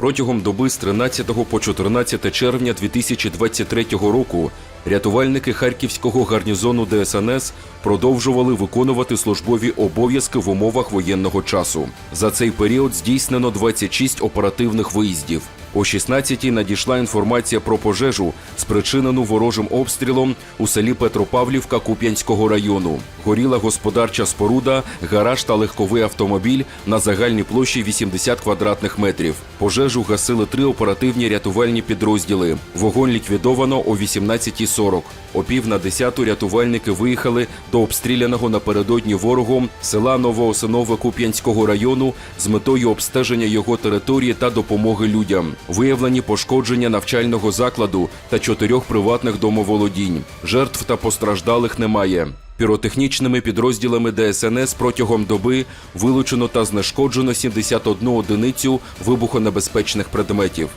Протягом доби з 13 по 14 червня 2023 року рятувальники Харківського гарнізону ДСНС продовжували виконувати службові обов'язки в умовах воєнного часу. За цей період здійснено 26 оперативних виїздів. О 16-й надійшла інформація про пожежу, спричинену ворожим обстрілом у селі Петропавлівка Куп'янського району. Горіла господарча споруда, гараж та легковий автомобіль на загальній площі 80 квадратних метрів. Пожежу гасили три оперативні рятувальні підрозділи. Вогонь ліквідовано о 18.40. О пів на десяту рятувальники виїхали до обстріляного напередодні ворогом села Новоосинове Куп'янського району з метою обстеження його території та допомоги людям. Виявлені пошкодження навчального закладу та чотирьох приватних домоволодінь. Жертв та постраждалих немає. Піротехнічними підрозділами ДСНС протягом доби вилучено та знешкоджено 71 одиницю вибухонебезпечних предметів.